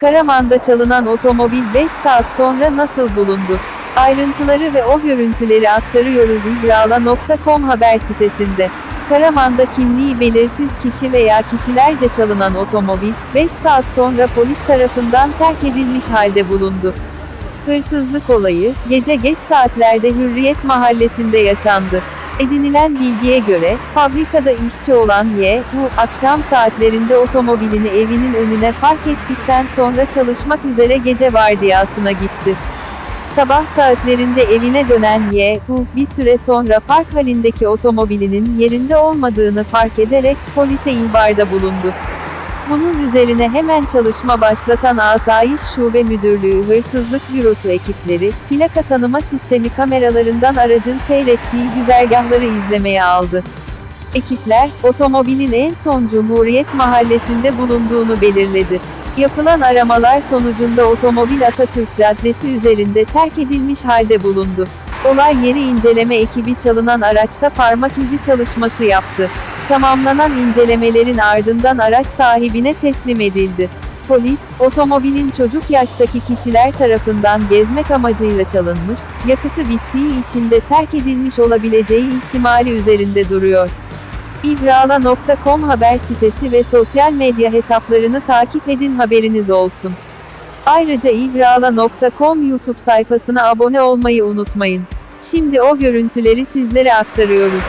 Karaman'da çalınan otomobil 5 saat sonra nasıl bulundu? Ayrıntıları ve o görüntüleri aktarıyoruz ibrala.com haber sitesinde. Karaman'da kimliği belirsiz kişi veya kişilerce çalınan otomobil, 5 saat sonra polis tarafından terk edilmiş halde bulundu. Hırsızlık olayı, gece geç saatlerde Hürriyet Mahallesi'nde yaşandı. Edinilen bilgiye göre, fabrikada işçi olan Y, bu akşam saatlerinde otomobilini evinin önüne park ettikten sonra çalışmak üzere gece vardiyasına gitti. Sabah saatlerinde evine dönen Y, bu bir süre sonra park halindeki otomobilinin yerinde olmadığını fark ederek polise ihbarda bulundu. Bunun üzerine hemen çalışma başlatan Asayiş Şube Müdürlüğü Hırsızlık Bürosu ekipleri, plaka tanıma sistemi kameralarından aracın seyrettiği güzergahları izlemeye aldı. Ekipler, otomobilin en son Cumhuriyet Mahallesi'nde bulunduğunu belirledi. Yapılan aramalar sonucunda otomobil Atatürk Caddesi üzerinde terk edilmiş halde bulundu. Olay yeri inceleme ekibi çalınan araçta parmak izi çalışması yaptı. Tamamlanan incelemelerin ardından araç sahibine teslim edildi. Polis, otomobilin çocuk yaştaki kişiler tarafından gezmek amacıyla çalınmış, yakıtı bittiği için de terk edilmiş olabileceği ihtimali üzerinde duruyor. İbrala.com haber sitesi ve sosyal medya hesaplarını takip edin haberiniz olsun. Ayrıca İbrala.com YouTube sayfasına abone olmayı unutmayın. Şimdi o görüntüleri sizlere aktarıyoruz.